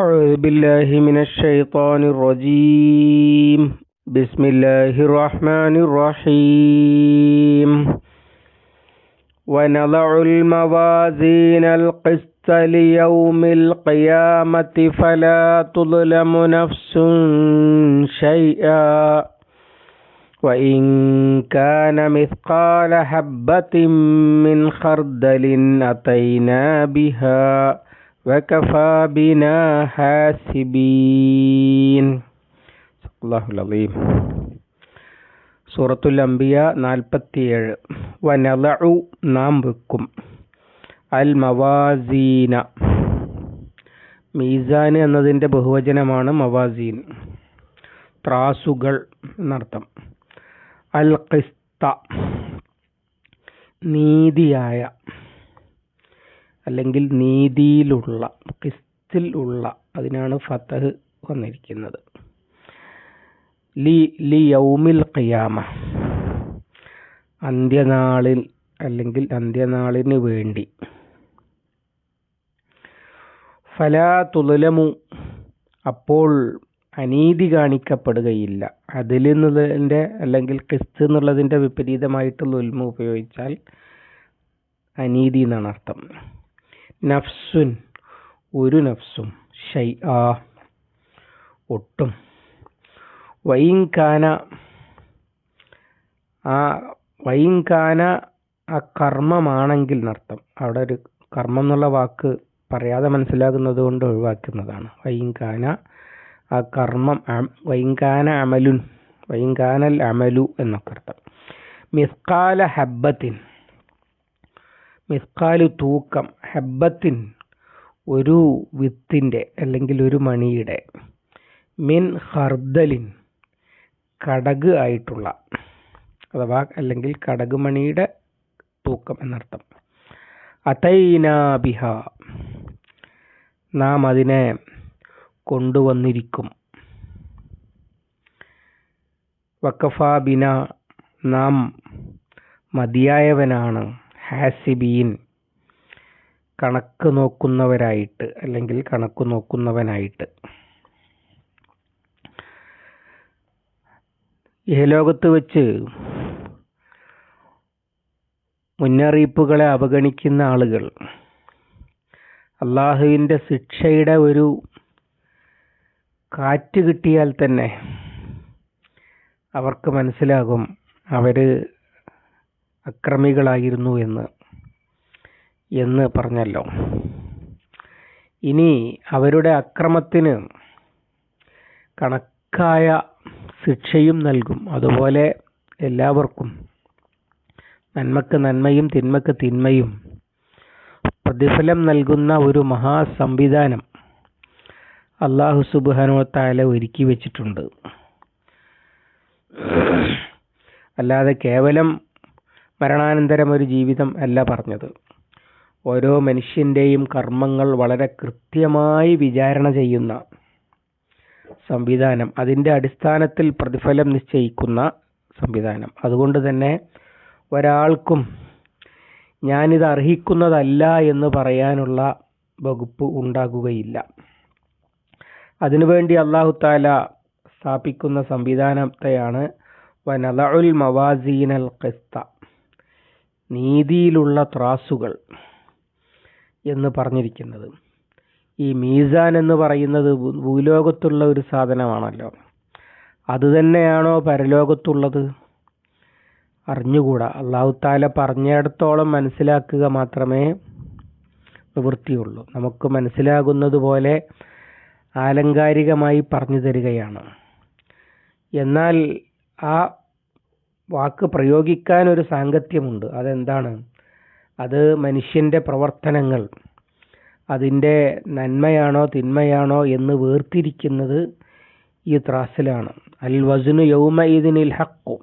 أعوذ بالله من الشيطان الرجيم. بسم الله الرحمن الرحيم. ونضع الموازين القسط ليوم القيامة فلا تظلم نفس شيئا. وإن كان مثقال حبة من خردل أتينا بها. وكفى بنا حاسبين الله العظيم സൂറത്തുൽ അംബിയ നാൽപ്പത്തിയേഴ് വനലഉ നാം വെക്കും അൽ മവാസീന മീസാൻ എന്നതിൻ്റെ ബഹുവചനമാണ് മവാസീൻ ത്രാസുകൾ എന്നർത്ഥം അൽ ഖിസ്ത നീതിയായ അല്ലെങ്കിൽ നീതിയിലുള്ള ക്രിസ്തിൽ ഉള്ള അതിനാണ് ഫതഹ് വന്നിരിക്കുന്നത്. ലി ലി ഖിയാമ അന്ത്യനാളിൽ അല്ലെങ്കിൽ അന്ത്യനാളിന് വേണ്ടി. ഫലാ തുലമു അപ്പോൾ അനീതി കാണിക്കപ്പെടുകയില്ല. അതിൽ നിന്നുള്ളതിന്റെ അല്ലെങ്കിൽ ക്രിസ്തു എന്നുള്ളതിന്റെ വിപരീതമായിട്ടുള്ള ഉൽമ ഉപയോഗിച്ചാൽ അനീതി എന്നാണ് അർത്ഥം. നഫ്സുൻ ഒരു നഫ്സും ഷൈ ആ ഒട്ടും വൈങ്കാന ആ വൈങ്കാന ആ കർമ്മമാണെങ്കിൽ നർത്തം അവിടെ ഒരു കർമ്മം എന്നുള്ള വാക്ക് പറയാതെ മനസ്സിലാകുന്നത് കൊണ്ട് ഒഴിവാക്കുന്നതാണ്. വൈങ്കാന ആ കർമ്മം വൈങ്കാന അമലുൻ വൈങ്കാനൽ അമലു എന്നൊക്കെ അർത്ഥം. മിസ്കാല ഹബ്ബത്തിൻ മിസ്കാലു തൂക്കം ഹബ്ബത്തിൻ ഒരു വിത്തിന്റെ അല്ലെങ്കിൽ ഒരു മണിയുടെ മിൻ ഹർദലിൻ കടക് ആയിട്ടുള്ള അഥവാ അല്ലെങ്കിൽ കടക് മണിയുടെ തൂക്കം എന്നർത്ഥം. അതൈനാബിഹ നാം അതിനെ കൊണ്ടുവന്നിരിക്കും. വക്കഫാബിന നാം മതിയായവനാണ് ഹാസിബീൻ. കണക്ക് നോക്കുന്നവരായിട്ട് അല്ലെങ്കിൽ കണക്ക് നോക്കുന്നവനായിട്ട്. ഈ ഇഹലോകത്ത് വെച്ച് മുന്നറിയിപ്പുകളെ അവഗണിക്കുന്ന ആളുകൾ അള്ളാഹുവിന്റെ ശിക്ഷയുടെ ഒരു കാറ്റ് കിട്ടിയാൽ തന്നെ അവർക്ക് മനസ്സിലാകും അവർ അക്രമികളായിരുന്നു എന്ന്. എന്ന് പറഞ്ഞല്ലോ. ഇനി അവരുടെ അക്രമത്തിന് കണക്കായ ശിക്ഷയും നൽകും. അതുപോലെ എല്ലാവർക്കും നന്മക്ക് നന്മയും തിന്മക്ക് തിന്മയും പ്രതിഫലം നൽകുന്ന ഒരു മഹാസംവിധാനം അള്ളാഹു സുബാനുവത്തായ ഒരുക്കി വെച്ചിട്ടുണ്ട്. അല്ലാതെ കേവലം മരണാനന്തരം ഒരു ജീവിതം അല്ല പറഞ്ഞത്. ഓരോ മനുഷ്യന്റെയും കർമ്മങ്ങൾ വളരെ കൃത്യമായി വിചാരണ ചെയ്യുന്ന സംവിധാനം അതിന്റെ അടിസ്ഥാനത്തിൽ പ്രതിഫലം നിശ്ചയിക്കുന്ന സംവിധാനം. അതുകൊണ്ട് തന്നെ ഒരാൾക്കും ഞാനിത് അർഹിക്കുന്നതല്ല എന്ന് പറയാനുള്ള വകുപ്പ് ഉണ്ടാകുകയില്ല. അതിനുവേണ്ടി അള്ളാഹു താല സ്ഥാപിക്കുന്ന സംവിധാനത്തെയാണ് വനലഉൽ മവാസീനൽ ഖിസ്ത നീതിയിലുള്ള ത്രാസുകൾ. എന്ന് പറഞ്ഞിരിക്കുന്നത്. ഈ മീസാൻ എന്ന് പറയുന്നത് ഭൂലോകത്തുള്ള ഒരു സാധനമാണല്ലോ. അത് തന്നെയാണോ പരലോകത്തുള്ളത്? അറിഞ്ഞുകൂടാ. അള്ളാഹു താല പറഞ്ഞിടത്തോളം മനസ്സിലാക്കുക മാത്രമേ നിവൃത്തിയുള്ളൂ. നമുക്ക് മനസ്സിലാകുന്നത് പോലെ ആലങ്കാരികമായി പറഞ്ഞു തരികയാണ്. എന്നാൽ ആ വാക്ക് പ്രയോഗിക്കാൻ ഒരു സാങ്കത്യമുണ്ട്. അതെന്താണ്? അത് മനുഷ്യന്റെ പ്രവർത്തനങ്ങൾ അതിന്റെ നന്മയാണോ തിന്മയാണോ എന്ന് വേർതിരിക്കുന്നത് ഈ ത്രാസിലാണ്. അൽ വസുനു യൗമ ഇതിനിൽ ഹക്കു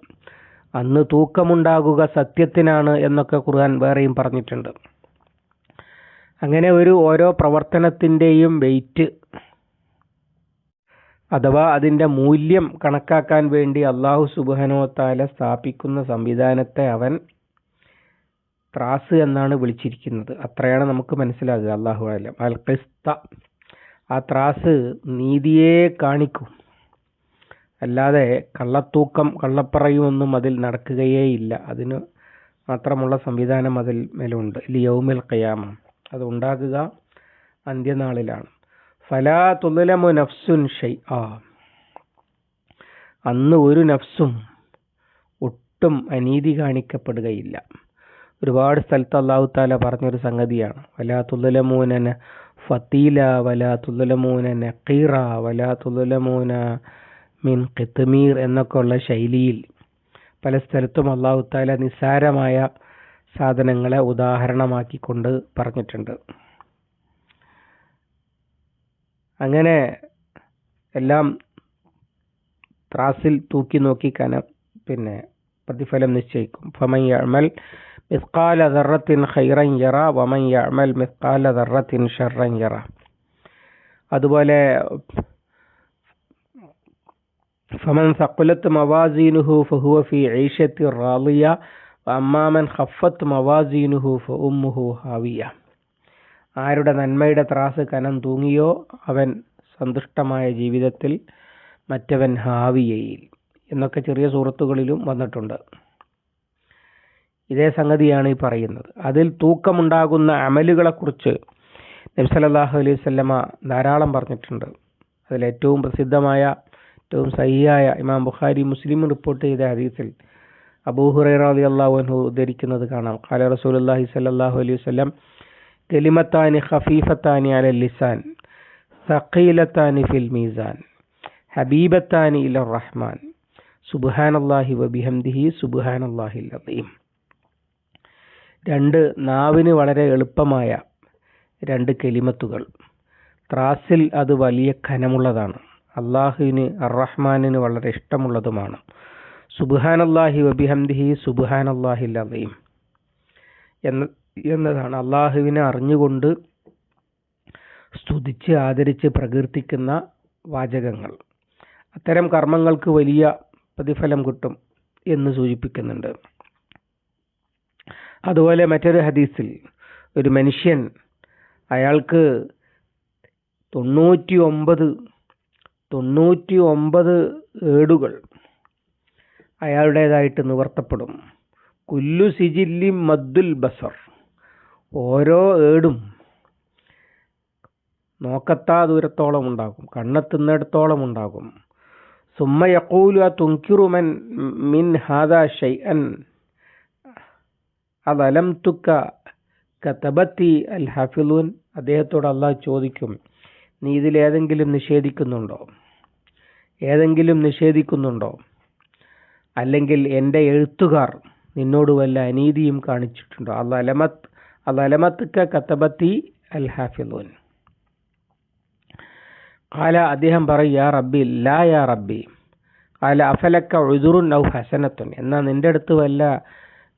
അന്ന് തൂക്കമുണ്ടാകുക സത്യത്തിനാണ് എന്നൊക്കെ ഖുർആൻ വേറെയും പറഞ്ഞിട്ടുണ്ട്. അങ്ങനെ ഒരു ഓരോ പ്രവർത്തനത്തിന്റെയും വെയിറ്റ് അഥവാ അതിന്റെ മൂല്യം കണക്കാക്കാൻ വേണ്ടി അള്ളാഹു സുബാനോത്താല സ്ഥാപിക്കുന്ന സംവിധാനത്തെ അവൻ ത്രാസ് എന്നാണ് വിളിച്ചിരിക്കുന്നത്. അത്രയാണ് നമുക്ക് മനസ്സിലാകുക. അള്ളാഹു അലം. അൽ ഖിസ്ത ആ ത്രാസ് നീതിയെ കാണിക്കും. അല്ലാതെ കള്ളത്തൂക്കം കള്ളപ്പറയുമൊന്നും അതിൽ നടക്കുകയേയില്ല. അതിന് മാത്രമുള്ള സംവിധാനം അതിൽ മേലുണ്ട്. ലിയൗമിൽ ഖയാമ. അത് ഉണ്ടാകുക അന്ത്യനാളിലാണ്. ഫലാ തുലമു നഫ്സുൻ ഷൈ ആ അന്ന് ഒരു നഫ്സും ഒട്ടും അനീതി കാണിക്കപ്പെടുകയില്ല. ഒരുപാട് സ്ഥലത്ത് അള്ളാഹു താല പറഞ്ഞൊരു സംഗതിയാണ്. വലാ തുലമൂനന ഫത്തീല വലാ തുലമൂന കീറ വലാ തുലമൂന മിൻ എന്നൊക്കെ ഉള്ള ശൈലിയിൽ പല സ്ഥലത്തും അള്ളാഹു താല നിസ്സാരമായ സാധനങ്ങളെ ഉദാഹരണമാക്കിക്കൊണ്ട് പറഞ്ഞിട്ടുണ്ട്. അങ്ങനെ എല്ലാം ത്രാസിൽ തൂക്കി നോക്കി കന പിന്നെ പ്രതിഫലം നിശ്ചയിക്കും. ഫമൻ യഅമൽ മിസ്കാല ദർറത്തിൻ ഖൈറൻ യറ വമൻ യഅമൽ മിസ്കാല ദർറത്തിൻ ഷർറൻ യറ. അതുപോലെ ഫമൻ സക്കുലത്ത് മവാസീനുഹു ഫഹുവ ഫി ഈശത്തി റാളിയ അമ്മാമൻ ഹഫത്ത് മവാസീനുഹു ഫഉമ്മുഹു ഹാവിയ. ആരുടെ നന്മയുടെ ത്രാസ് കനം തൂങ്ങിയോ അവൻ സന്തുഷ്ടമായ ജീവിതത്തിൽ മറ്റവൻ ഹാവിയയിൽ. എന്നൊക്കെ ചെറിയ സുഹൃത്തുക്കളിലും വന്നിട്ടുണ്ട്. ഇതേ സംഗതിയാണ് ഈ പറയുന്നത്. അതിൽ തൂക്കമുണ്ടാകുന്ന അമലുകളെക്കുറിച്ച് നബ്സലല്ലാഹു അലൈഹി സ്വല്ലമ ധാരാളം പറഞ്ഞിട്ടുണ്ട്. അതിലേറ്റവും പ്രസിദ്ധമായ ഏറ്റവും സഹിയായ ഇമാം ബുഖാരി മുസ്ലിം റിപ്പോർട്ട് ചെയ്ത ഹദീസിൽ അബൂഹുറൈറ അലി അൻഹു ഉദ്ധരിക്കുന്നത് കാണാം. ഖാല റസൂലുള്ളാഹി സല്ലല്ലാഹു അലൈഹി വസല്ലം കലിമത്താനി ഖഫീഫത്താനി അലൽ ലിസാൻ സഖീലത്താനി ഫിൽ മീസാൻ ഹബീബത്താനി ഇല റഹ്മാൻ സുബ്ഹാനല്ലാഹി വബിഹംദിഹി സുബ്ഹാനല്ലാഹിൽ അദീം. രണ്ട് നാവിന് വളരെ എളുപ്പമായ രണ്ട് കെലിമത്തുകൾ. ത്രാസിൽ അത് വലിയ ഖനമുള്ളതാണ് അള്ളാഹുവിന് അറഹ്മാനിന് വളരെ ഇഷ്ടമുള്ളതുമാണ്. സുബുഹാനല്ലാഹി വബിഹംദിഹി സുബുഹാനല്ലാഹിൽ അലീം എന്ന എന്നതാണ് അള്ളാഹുവിനെ അറിഞ്ഞുകൊണ്ട് സ്തുതിച്ച് ആദരിച്ച് പ്രകീർത്തിക്കുന്ന വാചകങ്ങൾ. അത്തരം കർമ്മങ്ങൾക്ക് വലിയ പ്രതിഫലം കിട്ടും എന്ന് സൂചിപ്പിക്കുന്നുണ്ട്. അതുപോലെ മറ്റൊരു ഹദീസിൽ ഒരു മനുഷ്യൻ അയാൾക്ക് തൊണ്ണൂറ്റി ഒമ്പത് തൊണ്ണൂറ്റി ഒമ്പത് ഏടുകൾ അയാളുടേതായിട്ട് നിവർത്തപ്പെടും. കുല്ലു സിജില്ലി മദ്ദുൽ ബസർ. ഓരോ ഏടും നോക്കത്താ ദൂരത്തോളം ഉണ്ടാകും കണ്ണെത്തുന്നിടത്തോളം ഉണ്ടാകും. സുമ്മ യക്കൂലു ആ തുങ്കിറുമൻ മിൻ ഹാദ ഷൈഅൻ അതലം തുക്ക കതബത്തി അൽ ഹഫിലൂൻ അദ്ദേഹത്തോട് അള്ളാഹ് ചോദിക്കും നീ ഇതിലേതെങ്കിലും നിഷേധിക്കുന്നുണ്ടോ? ഏതെങ്കിലും നിഷേധിക്കുന്നുണ്ടോ? അല്ലെങ്കിൽ എന്റെ എഴുത്തുകാർ നിന്നോട് വല്ല അനീതിയും കാണിച്ചിട്ടുണ്ടോ? അതലമത്ത് അലമത്തുക്ക കത്തബത്തി അൽ ഹാഫിലൂൻ കാല അദ്ദേഹം പറയും യാ റബ്ബി ലാ യാ റബ്ബി. കാല അഫലക്ക ഉഴുതുറുൻ ഔ ഹസനത്തുൻ. എന്നാൽ നിന്റെ അടുത്ത് വല്ല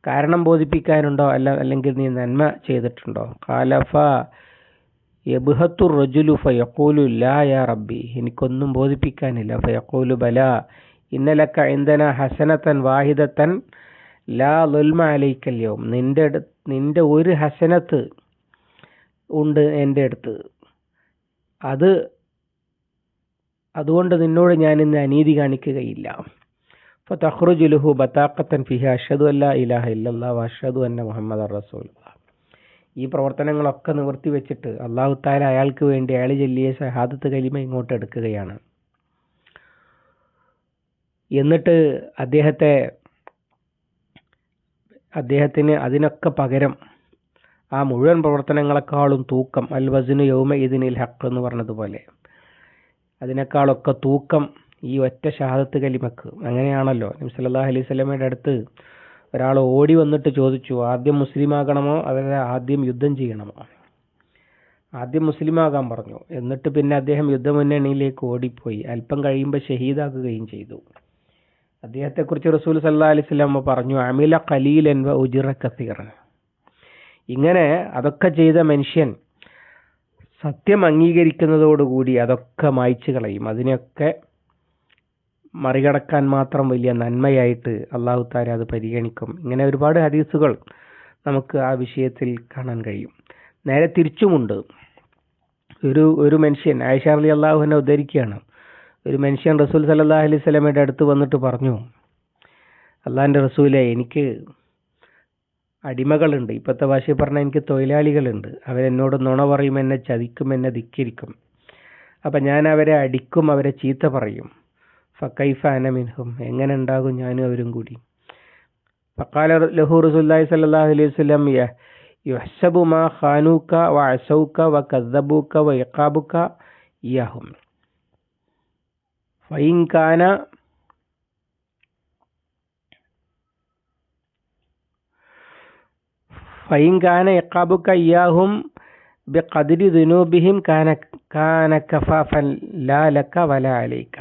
കാരണം ബോധിപ്പിക്കാനുണ്ടോ? അല്ല അല്ലെങ്കിൽ നീ നന്മ ചെയ്തിട്ടുണ്ടോ? കാലഫ യബ്ഹത്തു റജുലു ഫയഖൂലു ലാ യാ റബ്ബി. എനിക്കൊന്നും ബോധിപ്പിക്കാനില്ല. ഫയഖൂലു ബല. ഇന്നലക്ക ഇന്ധന ഹസനത്തൻ വാഹിദത്തൻ ലാ ലുൽമ അലൈക്കല്യവും നിന്റെ അടുത്ത് നിന്റെ ഒരു ഹസനത്ത് ഉണ്ട് എന്റെ അടുത്ത്. അത് അതുകൊണ്ട് നിന്നോട് ഞാൻ ഇന്ന് അനീതി കാണിക്കുകയില്ല. അപ്പോൾ ലഹു ബത്താക്കത്തൻ ഫിഹ അഷദു അല്ല ഇലാഹ ഇല്ലല്ലാ വഷദു അന്ന മുഹമ്മദ് റസൂൽ ഈ പ്രവർത്തനങ്ങളൊക്കെ നിവർത്തി വെച്ചിട്ട് അള്ളാഹു താല അയാൾക്ക് വേണ്ടി അയാൾ ചൊല്ലിയ ഷഹാദത്ത് കലിമ ഇങ്ങോട്ട് എടുക്കുകയാണ്. എന്നിട്ട് അദ്ദേഹത്തെ അദ്ദേഹത്തിന് അതിനൊക്കെ പകരം ആ മുഴുവൻ പ്രവർത്തനങ്ങളെക്കാളും തൂക്കം അൽ വസിനു യൗമ ഇതിനിൽ ഹക്ക് എന്ന് പറഞ്ഞതുപോലെ. അതിനേക്കാളൊക്കെ തൂക്കം ഈ ഒറ്റ ഷഹാദത്ത് കലിമക്ക് അങ്ങനെയാണല്ലോ. നബി സല്ലല്ലാഹു അലൈഹി സ്വലമയുടെ അടുത്ത് ഒരാൾ ഓടി വന്നിട്ട് ചോദിച്ചു ആദ്യം മുസ്ലിം ആകണമോ അതല്ല ആദ്യം യുദ്ധം ചെയ്യണമോ? ആദ്യം മുസ്ലിം ആകാൻ പറഞ്ഞു. എന്നിട്ട് പിന്നെ അദ്ദേഹം യുദ്ധമുന്നണിയിലേക്ക് ഓടിപ്പോയി. അല്പം കഴിയുമ്പോൾ ഷഹീദാക്കുകയും ചെയ്തു. അദ്ദേഹത്തെക്കുറിച്ച് റസൂൽ സല്ലാ അലൈഹി സ്വലാമ പറഞ്ഞു അമില ഖലീലൻ വ ഉജിറ കസീറൻ. ഇങ്ങനെ അതൊക്കെ ചെയ്ത മനുഷ്യൻ സത്യം അംഗീകരിക്കുന്നതോടുകൂടി അതൊക്കെ മായ്ച്ചു കളയും. അതിനൊക്കെ മറികടക്കാൻ മാത്രം വലിയ നന്മയായിട്ട് അള്ളാഹു താര അത് പരിഗണിക്കും. ഇങ്ങനെ ഒരുപാട് ഹദീസുകൾ നമുക്ക് ആ വിഷയത്തിൽ കാണാൻ കഴിയും. നേരെ തിരിച്ചുമുണ്ട്. ഒരു ഒരു മനുഷ്യൻ ആയിഷ അലി അള്ളാഹുവിനെ ഉദ്ധരിക്കുകയാണ്. ഒരു മനുഷ്യൻ റസൂൽ സല്ലാ അലൈഹി സ്വലമയുടെ അടുത്ത് വന്നിട്ട് പറഞ്ഞു അള്ളാഹിന്റെ റസൂലെ എനിക്ക് അടിമകളുണ്ട്. ഇപ്പോഴത്തെ ഭാഷയിൽ പറഞ്ഞാൽ എനിക്ക് തൊഴിലാളികളുണ്ട്. അവരെന്നോട് നുണ പറയും എന്നെ ചതിക്കും എന്നെ ധിക്കരിക്കും. അപ്പം ഞാൻ അവരെ അടിക്കും അവരെ ചീത്ത പറയും. ഫക്കൈഫ അനമിൻഹും എങ്ങനെ ഉണ്ടാകും ഞാനും അവരും കൂടി. ഫക്കാല ലഹു റസൂല്ലായി സല്ലാഹു അലൈഹി വസല്ലം യുഹ്സബു മാ ഖാനൂക വ അസൗക വ കദ്ദബൂക വ ഇഖാബുക ഇയാഹും. ഫൈൻ കാന ഫൈൻ കാന ഇഖാബുക ഇയാഹും ബിഖദ്രി ദുനൂബിഹിം കാന കാന കഫാഫൻ ലാ ലക വല അലൈക.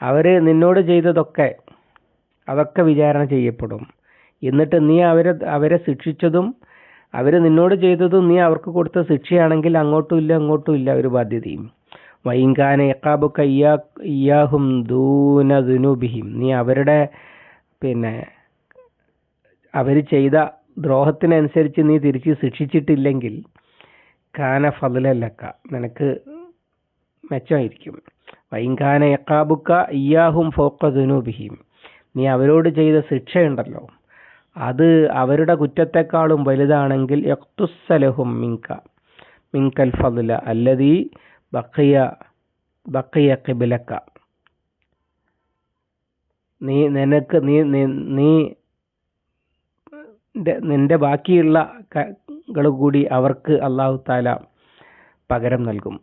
അവർ നിന്നോട് ചെയ്തതൊക്കെ അതൊക്കെ വിചാരണ ചെയ്യപ്പെടും. എന്നിട്ട് നീ അവരെ അവരെ ശിക്ഷിച്ചതും അവർ നിന്നോട് ചെയ്തതും നീ അവർക്ക് കൊടുത്ത ശിക്ഷയാണെങ്കിൽ അങ്ങോട്ടും ഇല്ല അങ്ങോട്ടും ഇല്ല ഒരു ബാധ്യതയും. വൈങ്കാന എക്കാബുക്ക ഇയാ ഇയാഹും ദൂനദുനുബിഹിം നീ അവരുടെ പിന്നെ അവർ ചെയ്ത ദ്രോഹത്തിനനുസരിച്ച് നീ തിരിച്ച് ശിക്ഷിച്ചിട്ടില്ലെങ്കിൽ കാന ഫതിലല്ലക്ക നിനക്ക് മെച്ചമായിരിക്കും. വൈങ്കാന യക്കാബുക്ക ഇയാഹും ഫോക്ക ദുനൂബിഹിം. നീ അവരോട് ചെയ്ത ശിക്ഷയുണ്ടല്ലോ. അത് അവരുടെ കുറ്റത്തെക്കാളും വലുതാണെങ്കിൽ യക്തുസലഹും മിങ്ക മിങ്കൽ ഫതുല അല്ലതി ബക്കിയ ബക്കിയ കിബിലക്ക നീ നിനക്ക് നീ നീ നിന്റെ ബാക്കിയുള്ള കൂടി അവർക്ക് അള്ളാഹു താല പകരം നൽകും.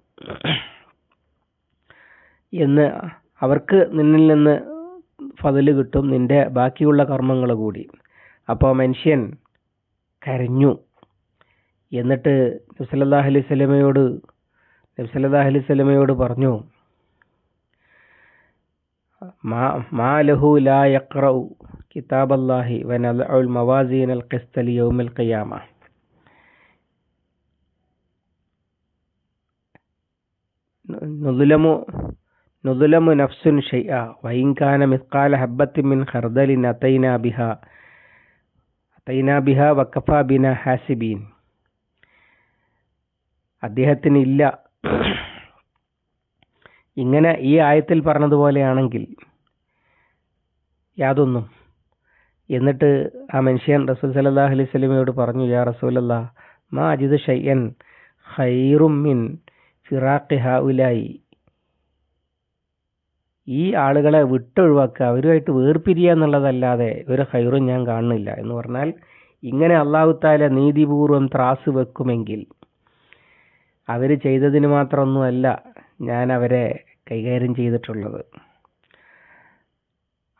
എന്ന് അവർക്ക് നിന്നിൽ നിന്ന് ഫതിൽ കിട്ടും നിന്റെ ബാക്കിയുള്ള കർമ്മങ്ങൾ കൂടി. അപ്പോൾ മനുഷ്യൻ കരഞ്ഞു. എന്നിട്ട് നബ്സല്ലാഹ് അലൈഹി സ്വലമയോട് നബ്സല്ലാഹ് അലൈഹി സ്വലമയോട് പറഞ്ഞു മാ ലഹു ലാ യഖ്റഉ കിതാബല്ലാഹി വനൽഉൽ മവാസീൻ അൽ ഖിസ്ത ലിയൗമിൽ ഖിയാമ. നുദ്ലമു നുദ്ലമു നഫ്സുൻ ഷൈഅ വൈങ്കാന കാന മിസ്കാല ഹബ്ബത്തിൻ മിൻ ഹർദലിൻ അതൈനാ ബിഹാ അതൈനാ ബിഹാ വക്കഫ ബിന ഹാസിബീൻ. അദ്ദേഹത്തിന് ഇല്ല. ഇങ്ങനെ ഈ ആയത്തിൽ പറഞ്ഞതുപോലെയാണെങ്കിൽ യാതൊന്നും. എന്നിട്ട് ആ മനുഷ്യൻ റസൂൽ സലല്ലാ അലൈഹി സ്വലമയോട് പറഞ്ഞു യാ റസൂലല്ലാ മാ അജിദ് ഷയ്യൻ ഹൈറുമിൻ മിൻ ഫിറാഖി ഹൗലായി ഈ ആളുകളെ വിട്ടൊഴിവാക്കുക അവരുമായിട്ട് വേർപിരിയുക എന്നുള്ളതല്ലാതെ ഒരു ഹൈറും ഞാൻ കാണുന്നില്ല എന്ന് പറഞ്ഞാൽ ഇങ്ങനെ അള്ളാഹുത്താല നീതിപൂർവം ത്രാസ് വെക്കുമെങ്കിൽ അവർ ചെയ്തതിന് മാത്രമൊന്നുമല്ല ഞാൻ അവരെ കൈകാര്യം ചെയ്തിട്ടുള്ളത്.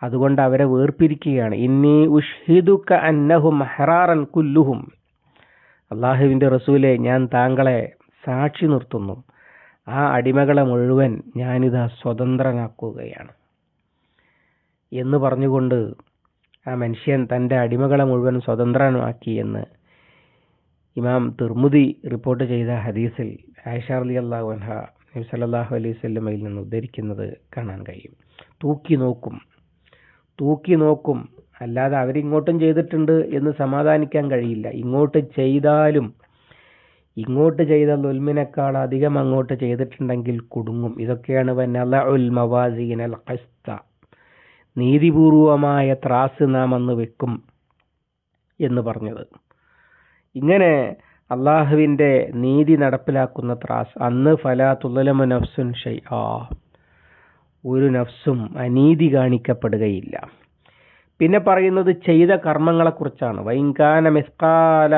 അതുകൊണ്ട് അവരെ വേർപിരിക്കുകയാണ്. ഇന്നി ഉഷ്ഹിദുക്ക അന്നഹും ഹറാറൻ കുല്ലുഹും. അള്ളാഹുവിന്റെ റസൂലെ ഞാൻ താങ്കളെ സാക്ഷി നിർത്തുന്നു. ആ അടിമകളെ മുഴുവൻ ഞാനിതാ സ്വതന്ത്രനാക്കുകയാണ്. എന്ന് പറഞ്ഞുകൊണ്ട് ആ മനുഷ്യൻ തന്റെ അടിമകളെ മുഴുവൻ സ്വതന്ത്രനാക്കി എന്ന് ഇമാം തിർമുദി റിപ്പോർട്ട് ചെയ്ത ഹദീസിൽ ആയിഷ അലി അള്ളാഹു അൻഹ നബി സല്ലല്ലാഹു അലൈഹി സ്വല്ലമയിൽ നിന്ന് ഉദ്ധരിക്കുന്നത് കാണാൻ കഴിയും. തൂക്കി നോക്കും. തൂക്കി നോക്കും. അല്ലാതെ അവരിങ്ങോട്ടും ചെയ്തിട്ടുണ്ട് എന്ന് സമാധാനിക്കാൻ കഴിയില്ല. ഇങ്ങോട്ട് ചെയ്താലും ഇങ്ങോട്ട് ചെയ്ത ലുൽമിനേക്കാൾ അധികം അങ്ങോട്ട് ചെയ്തിട്ടുണ്ടെങ്കിൽ കുടുങ്ങും. ഇതൊക്കെയാണ് ഖസ്ത. നീതിപൂർവമായ ത്രാസ് നാം അന്ന് വെക്കും എന്ന് പറഞ്ഞത്. ഇങ്ങനെ അള്ളാഹുവിന്റെ നീതി നടപ്പിലാക്കുന്ന ത്രാസ്. അന്ന് ഫലാ തുലമ നഫ്സുൻ ഷൈ ആ ഒരു നഫ്സും അനീതി കാണിക്കപ്പെടുകയില്ല. പിന്നെ പറയുന്നത് ചെയ്ത കർമ്മങ്ങളെക്കുറിച്ചാണ്. വൈങ്കാന മിസ്കാല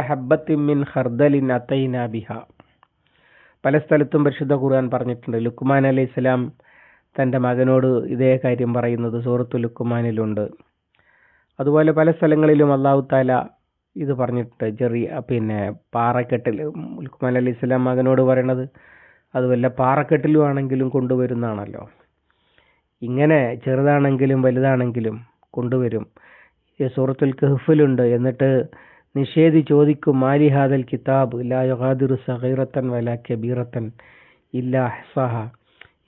ബിഹ. പല സ്ഥലത്തും പരിശുദ്ധ ഖുർആൻ പറഞ്ഞിട്ടുണ്ട്. ലുക്മാൻ അലൈഹി സ്വലാം തന്റെ മകനോട് ഇതേ കാര്യം പറയുന്നത് സൂറത്തു ലുക്കുമാനിലുണ്ട് അതുപോലെ പല സ്ഥലങ്ങളിലും അള്ളാഹു താല ഇത് പറഞ്ഞിട്ട് ചെറിയ പിന്നെ പാറക്കെട്ടിൽ ലുക്മാൻ അലൈഹി സ്വലാം മകനോട് പറയണത് അത് വല്ല പാറക്കെട്ടിലും ആണെങ്കിലും കൊണ്ടുവരുന്നതാണല്ലോ. ഇങ്ങനെ ചെറുതാണെങ്കിലും വലുതാണെങ്കിലും കൊണ്ടുവരും. സൂറത്തുൽ കഹ്ഫിലുണ്ട്. എന്നിട്ട് നിഷേധി ചോദിക്കും മാലിഹാദൽ കിതാബ്? ലാ യഗാദിറു സഗീറത്തൻ വല കബീറത്തൻ ഇല്ല അഹ്സഹ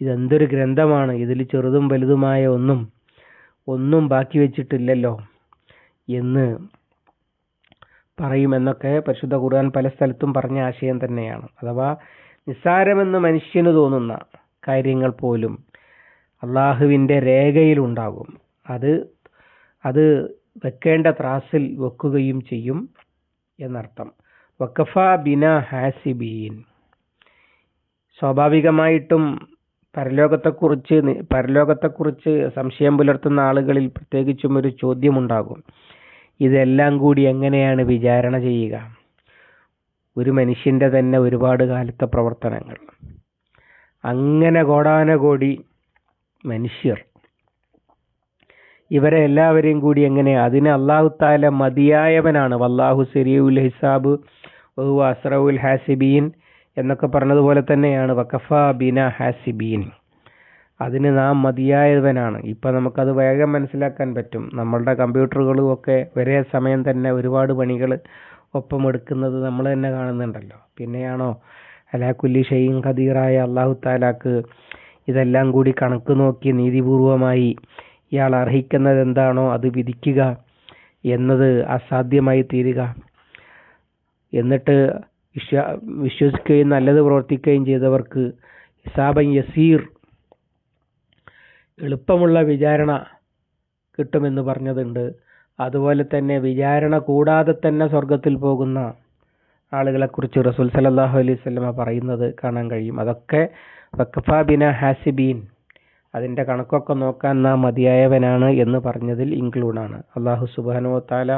ഇതെന്തൊരു ഗ്രന്ഥമാണ്. ഇതിൽ ചെറുതും വലുതുമായ ഒന്നും ഒന്നും ബാക്കി വെച്ചിട്ടില്ലല്ലോ എന്ന് പറയുമെന്നൊക്കെ പരിശുദ്ധ ഖുർആൻ പല സ്ഥലത്തും പറഞ്ഞ ആശയം തന്നെയാണ്. അഥവാ നിസ്സാരമെന്ന് മനുഷ്യന് തോന്നുന്ന കാര്യങ്ങൾ പോലും അള്ളാഹുവിന്റെ രേഖയിലുണ്ടാകും. അത് അത് വെക്കേണ്ട ത്രാസിൽ വെക്കുകയും ചെയ്യും എന്നർത്ഥം. വക്കഫ ബിന ഹാസിബീൻ. സ്വാഭാവികമായിട്ടും പരലോകത്തെക്കുറിച്ച് പരലോകത്തെക്കുറിച്ച് സംശയം പുലർത്തുന്ന ആളുകളിൽ പ്രത്യേകിച്ചും ഒരു ചോദ്യമുണ്ടാകും. ഇതെല്ലാം കൂടി എങ്ങനെയാണ് വിചാരണ ചെയ്യുക? ഒരു മനുഷ്യന്റെ തന്നെ ഒരുപാട് കാലത്തെ പ്രവർത്തനങ്ങൾ. അങ്ങനെ കോടാനകോടി മനുഷ്യർ ഇവരെ എല്ലാവരെയും കൂടി എങ്ങനെ? അതിന് അള്ളാഹു താല മതിയായവനാണ്. വല്ലാഹു സെരിയുൽ ഹിസാബ് ബഹു അസ്രവുൽ ഹാസിബീൻ എന്നൊക്കെ പറഞ്ഞതുപോലെ തന്നെയാണ്. വക്കഫ ബിന ഹാസിബീൻ. അതിന് നാം മതിയായവനാണ്. ഇപ്പം നമുക്കത് വേഗം മനസ്സിലാക്കാൻ പറ്റും. നമ്മളുടെ കമ്പ്യൂട്ടറുകളും ഒക്കെ ഒരേ സമയം തന്നെ ഒരുപാട് പണികൾ ഒപ്പം എടുക്കുന്നത് നമ്മൾ തന്നെ കാണുന്നുണ്ടല്ലോ. പിന്നെയാണോ? അലാക്കുല്ലി ഷെയ്യും ഖദീറായ അള്ളാഹു താലാക്ക് ഇതെല്ലാം കൂടി കണക്ക് നോക്കി നീതിപൂർവമായി ഇയാൾ അർഹിക്കുന്നത് എന്താണോ അത് വിധിക്കുക എന്നത് അസാധ്യമായി തീരുക. എന്നിട്ട് വിശ്വ വിശ്വസിക്കുകയും നല്ലത് പ്രവർത്തിക്കുകയും ചെയ്തവർക്ക് ഹിസാബൻ യസീർ എളുപ്പമുള്ള വിചാരണ കിട്ടുമെന്ന് പറഞ്ഞതുണ്ട്. അതുപോലെ തന്നെ വിചാരണ കൂടാതെ തന്നെ സ്വർഗത്തിൽ പോകുന്ന ആളുകളെക്കുറിച്ച് റസൂൽ സലല്ലാഹു അലൈഹി സ്വലമ പറയുന്നത് കാണാൻ കഴിയും. അതൊക്കെ വക്കഫ ബിന ഹാസിബീൻ അതിന്റെ കണക്കൊക്കെ നോക്കാൻ നാം മതിയായവനാണ് എന്ന് പറഞ്ഞതിൽ ഇൻക്ലൂഡാണ് അള്ളാഹു സുബാനോ താല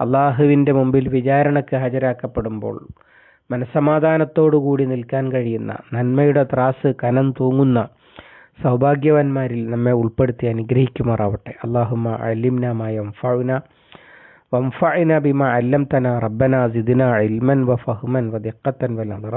അള്ളാഹുവിന്റെ മുമ്പിൽ വിചാരണയ്ക്ക് ഹാജരാക്കപ്പെടുമ്പോൾ മനസ്സമാധാനത്തോടുകൂടി നിൽക്കാൻ കഴിയുന്ന നന്മയുടെ ത്രാസ് കനം തൂങ്ങുന്ന സൗഭാഗ്യവാന്മാരിൽ നമ്മെ ഉൾപ്പെടുത്തി അനുഗ്രഹിക്കുമാറാവട്ടെ. അള്ളാഹുമ അലിംനമ യംഫൗന വംഫഅന ബിമ അല്ലംതന റബ്ബന സിദ്ന ഇൽമൻ വഫഹ്മൻ വദിഖത്തൻ വൽ അദറ